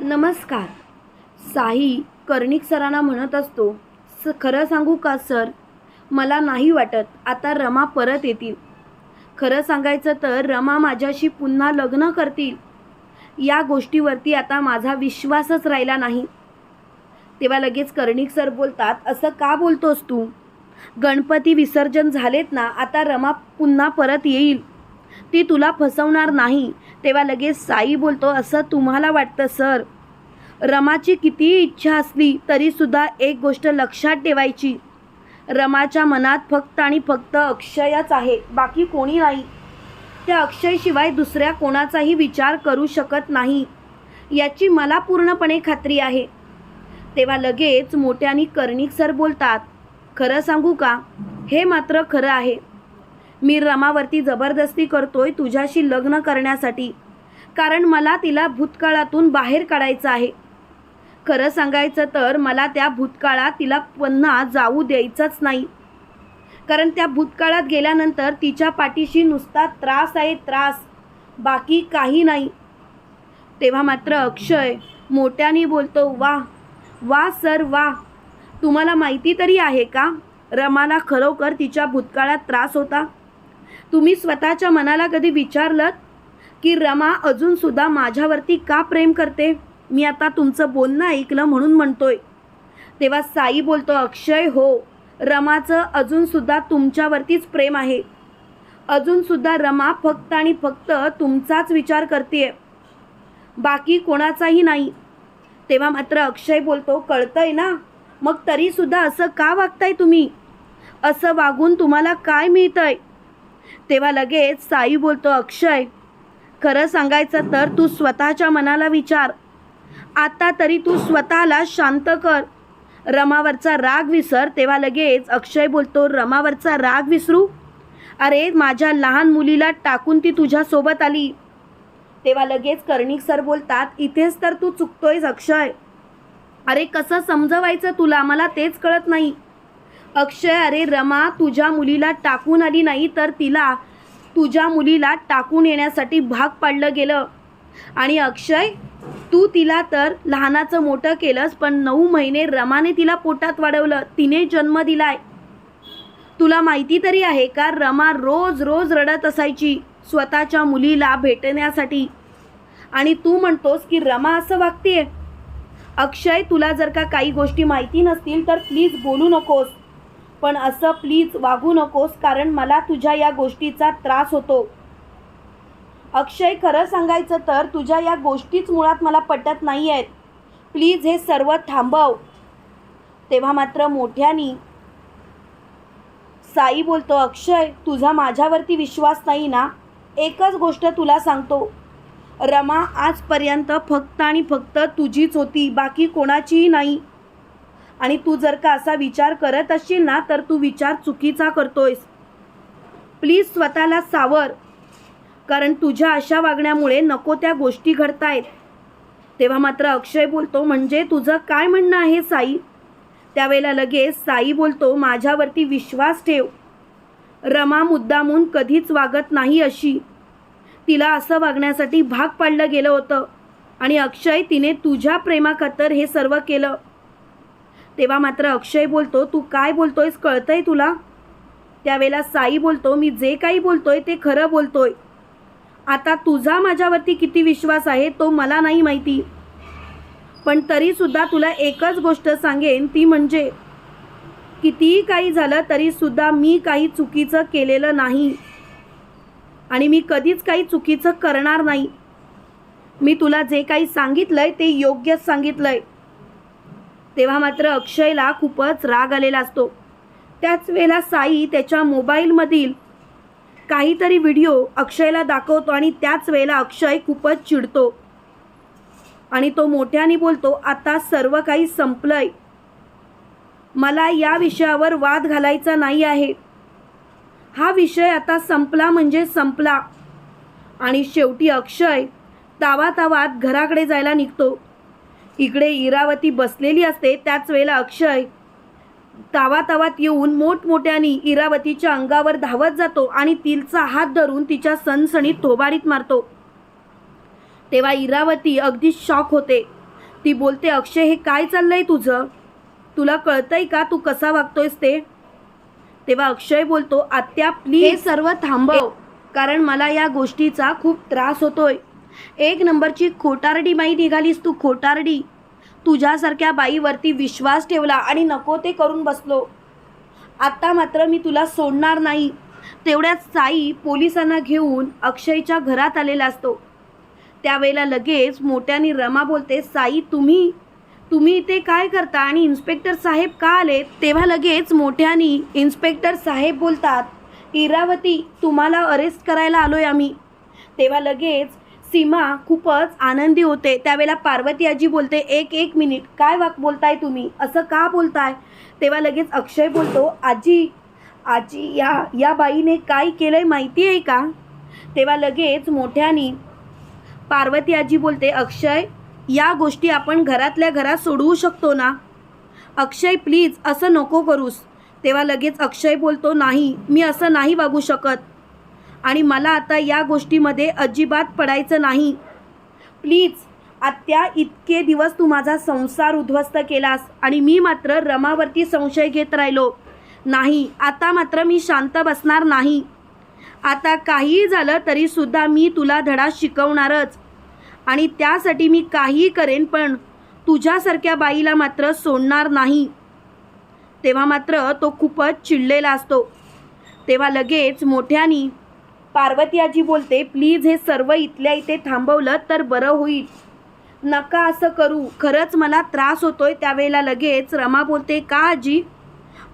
नमस्कार. साई कर्णिक सरांना म्हणत असतो स खरं सांगू का सर? मला नाही वाटत आता रमा परत येतील. खरं सांगायचं तर रमा माझ्याशी पुन्हा लग्न करतील. या गोष्टीवरती आता माझा विश्वासच राहिला नाही. तेव्हा लगेच कर्णिक सर बोलतात असं का बोलतोस तू? गणपती विसर्जन झालेत ना आता रमा पुन्हा परत येईल. ती तुला फसवणार नाही. तेव्हा लगेच साई बोलतो असं तुम्हाला वाटतं सर? रमाची कितीही इच्छा असली तरीसुद्धा एक गोष्ट लक्षात ठेवायची. रमाच्या मनात फक्त आणि फक्त अक्षयच आहे बाकी कोणी नाही. त्या अक्षयशिवाय दुसऱ्या कोणाचाही विचार करू शकत नाही. याची मला पूर्णपणे खात्री आहे. तेव्हा लगेच मोठ्यानी कर्णिक सर बोलतात खरं सांगू का? हे मात्र खरं आहे. मी रमावरती जबरदस्ती करतोय तुझ्याशी लग्न करण्यासाठी. कारण मला तिला भूतकाळातून बाहेर काढायचं आहे. खरं सांगायचं तर मला त्या भूतकाळात तिला पुन्हा जाऊ द्यायचंच नाही. कारण त्या भूतकाळात गेल्यानंतर तिच्या पाठीशी नुसता त्रास आहे त्रास. बाकी काही नाही. तेव्हा मात्र अक्षय मोठ्याने बोलतो वा वा सर वा. तुम्हाला माहिती तरी आहे का? रमाला खरोखर तिच्या भूतकाळात त्रास होता? तुम्ही स्वतःच्या मनाला कधी विचारलं की रमा अजूनसुद्धा माझ्यावरती का प्रेम करते? मी आता तुमचं बोलणं ऐकलं म्हणून म्हणतोय. तेव्हा साई बोलतो अक्षय हो रमाचं अजूनसुद्धा तुमच्यावरतीच प्रेम आहे. अजूनसुद्धा रमा फक्त आणि फक्त तुमचाच विचार करते बाकी कोणाचाही नाही. तेव्हा मात्र अक्षय बोलतो कळतंय ना? मग तरीसुद्धा असं का वागताय तुम्ही? असं वागून तुम्हाला काय मिळतंय? तेव्हा लगेच साई बोलतो अक्षय खरं सांगायचं तर तू स्वतःच्या मनाला विचार. आता तरी तू स्वतःला शांत कर. रमावरचा राग विसर तेव्हा लगेच अक्षय बोलतो रमावरचा राग विसरू? अरे माझ्या लहान मुलीला टाकून ती तुझ्यासोबत आली. तेव्हा लगेच कर्णिक सर बोलतात इथेच तर तू चुकतोयस अक्षय. अरे कसं समजवायचं तुला? मला तेच कळत नाही. अक्षय अरे रमा तुझ्या मुलीला टाकून आली नाही तर तिला तुझ्या मुलीला टाकून येण्यासाठी भाग पाडलं गेलं. आणि अक्षय तू तिला तर लहानाचं मोठं केलंस पण नऊ महिने रमाने तिला पोटात वाढवलं तिने जन्म दिलाय. तुला माहिती तरी आहे का रमा रोज रोज रडत असायची स्वतःच्या मुलीला भेटण्यासाठी. आणि तू म्हणतोस की रमा असं वागतेय. अक्षय तुला जर का काही गोष्टी माहिती नसतील तर प्लीज बोलू नकोस. पण असं प्लीज वागू नकोस कारण मला तुझ्या या गोष्टीचा त्रास होतो. अक्षय खरं सांगायचं तर तुझ्या या गोष्टीच मुळात मला पटत नाही आहेत प्लीज हे सर्व थांबव. तेव्हा मात्र मोठ्यानी साई बोलतो अक्षय तुझा माझ्यावरती विश्वास नाही ना? एकच गोष्ट तुला सांगतो. रमा आजपर्यंत फक्त आणि फक्त तुझीच होती बाकी कोणाचीही नाही. आणि तू जर का असा विचार करत असशील ना तर तू विचार चुकीचा करतोयस. प्लीज स्वतःला सावर कारण तुझ्या अशा वागण्यामुळे नको त्या गोष्टी घडतायत. तेव्हा मात्र अक्षय बोलतो म्हणजे तुझं काय म्हणणं आहे साई? त्यावेळेला लगेच साई बोलतो माझ्यावरती विश्वास ठेव. रमा मुद्दामून कधीच वागत नाही अशी. तिला असं वागण्यासाठी भाग पाडलं गेलं होतं आणि अक्षय तिने तुझ्या प्रेमाखातर हे सर्व केलं. तेव्हा मात्र अक्षय बोलतो तू काय बोलतोयस? कळतंय तुला? त्यावेळेला साई बोलतो मी जे काही बोलतोय ते खरं बोलतोय. आता तुझा माझ्यावरती किती विश्वास आहे तो मला नाही माहिती. पण तरीसुद्धा तुला एकच गोष्ट सांगेन ती म्हणजे कितीही काही झालं तरीसुद्धा मी काही चुकीचं केलेलं नाही. आणि मी कधीच काही चुकीचं करणार नाही. मी तुला जे काही सांगितलं आहे ते योग्यच सांगितलं आहे तेव्हा मात्र अक्षयला खूपच राग आलेला असतो. त्याच वेळेला साई त्याच्या मोबाईलमधील काहीतरी व्हिडिओ अक्षयला दाखवतो आणि त्याच वेळेला अक्षय खूपच चिडतो. आणि तो मोठ्याने बोलतो आता सर्व काही संपलंय. मला या विषयावर वाद घालायचा नाही आहे. हा विषय आता संपला म्हणजे संपला. आणि शेवटी अक्षय तावातावात घराकडे जायला निघतो. इकडे इरावती बसलेली असते त्याच वेळेला अक्षय तावातावात येऊन मोठमोठ्याने इरावतीच्या अंगावर धावत जातो आणि तिचा हात धरून तिच्या सणसणीत थोबाडीत मारतो. तेव्हा इरावती अगदी शॉक होते. ती बोलते अक्षय हे काय चाललंय तुझं? तुला कळतंय का? तू कसा वागतोयस ते? तेव्हा अक्षय बोलतो आत्या प्लीज सर्व थांबव कारण मला या गोष्टीचा खूप त्रास होतोय. एक नंबरची खोटारडी बाई निघालीस तू खोटारडी. तुझ्यासारख्या बाईवरती विश्वास ठेवला आणि नको ते करून बसलो. आत्ता मात्र मी तुला सोडणार नाही. तेवढ्याच साई पोलिसांना घेऊन अक्षयच्या घरात आलेला असतो. त्यावेळेला लगेच मोठ्याने रमा बोलते साई तुम्ही? तुम्ही इथे काय करता आणि इन्स्पेक्टर साहेब का आले? तेव्हा लगेच मोठ्याने इन्स्पेक्टर साहेब बोलतात इरावती तुम्हाला अरेस्ट करायला आलोय आम्ही. तेव्हा लगेच सीमा खूपच आनंदी होते. त्यावेळेला पार्वती आजी बोलते एक एक मिनिट काय वाक बोलताय तुम्ही? असं का बोलताय? तेव्हा लगेच अक्षय बोलतो आजी आजी या या बाईने काय केलंय माहिती आहे का? तेव्हा लगेच मोठ्यानी पार्वती आजी बोलते अक्षय या गोष्टी आपण घरातल्या घरात सोडवू शकतो ना? अक्षय प्लीज असं नको करूस. तेव्हा लगेच अक्षय बोलतो नाही मी असं नाही वागू शकत. आणि मला आता या गोष्टीमध्ये अजिबात पडायचं नाही. प्लीज आत्या इतके दिवस तू माझा संसार उद्ध्वस्त केलास आणि मी मात्र रमावरती संशय घेत राहिलो. नाही आता मात्र मी शांत बसणार नाही. आता काहीही झालं तरीसुद्धा मी तुला धडा शिकवणारच. आणि त्यासाठी मी काहीही करेन पण तुझ्यासारख्या बाईला मात्र सोडणार नाही. तेव्हा मात्र तो खूपच चिडलेला असतो. तेव्हा लगेच मोठ्यानी पार्वती आजी बोलते प्लीज हे सर्व इथल्या इथे थांबवलं तर बरं होईल. नका असं करू. खरंच मला त्रास होतोय त्यावेळेला लगेच. रमा बोलते का आजी?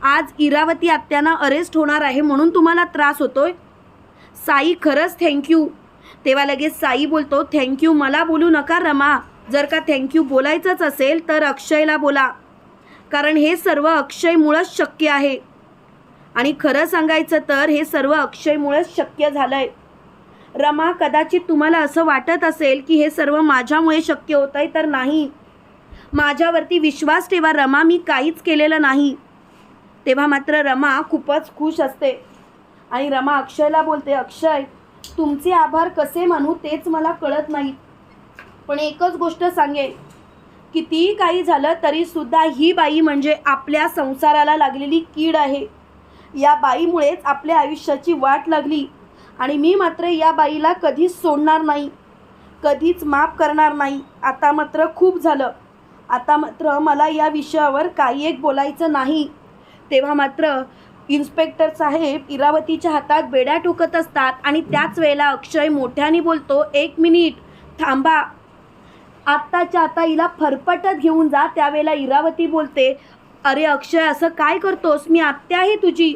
आज इरावती आत्यांना अरेस्ट होणार आहे म्हणून तुम्हाला त्रास होतोय? साई खरंच थँक्यू तेव्हा लगेच साई बोलतो थँक्यू मला बोलू नका रमा. जर का थँक्यू बोलायचंच असेल तर अक्षयला बोला. कारण हे सर्व अक्षयमुळंच शक्य आहे. आणि खरं सांगायचं तर हे सर्व अक्षयमुळेच शक्य झालंय. रमा कदाचित तुम्हाला असं वाटत असेल की हे सर्व माझ्यामुळे शक्य होत आहे तर नाही. माझ्यावरती विश्वास ठेवा रमा मी काहीच केलेलं नाही. तेव्हा मात्र रमा खूपच खुश असते. आणि रमा अक्षयला बोलते अक्षय तुमचे आभार कसे मानू तेच मला कळत नाही. पण एकच गोष्ट सांगेन. कितीही काही झालं तरीसुद्धा ही बाई म्हणजे आपल्या संसाराला लागलेली कीड आहे. या बाईमुळेच आपल्या आयुष्याची वाट लागली. आणि मी मात्र या बाईला कधीच सोडणार नाही. कधीच माफ करणार नाही. आता मात्र खूप झालं. आता मात्र मला या विषयावर काही एक बोलायचं नाही. तेव्हा मात्र इन्स्पेक्टर साहेब इरावतीच्या हातात बेड्या ठोकत असतात आणि त्याच वेळेला अक्षय मोठ्याने बोलतो एक मिनिट थांबा. आत्ताच्या आता हिला फरफटत घेऊन जा. त्यावेळेला इरावती बोलते अरे अक्षय असं काय करतोस? मी आत्या आहे तुझी.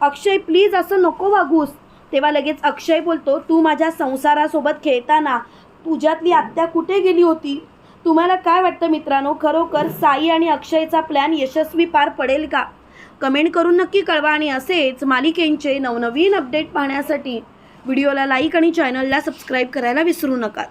अक्षय प्लीज असं नको वागूस. तेव्हा लगेच अक्षय बोलतो तू माझ्या संसारासोबत खेळताना तुझ्यातली आत्या कुठे गेली होती? तुम्हाला काय वाटतं मित्रांनो? खरोखर साई आणि अक्षयचा प्लॅन यशस्वी पार पडेल का? कमेंट करून नक्की कळवा आणि असेच मालिकेंचे नवनवीन अपडेट पाहण्यासाठी. व्हिडिओला लाईक आणि चॅनलला सबस्क्राईब करायला विसरू नका.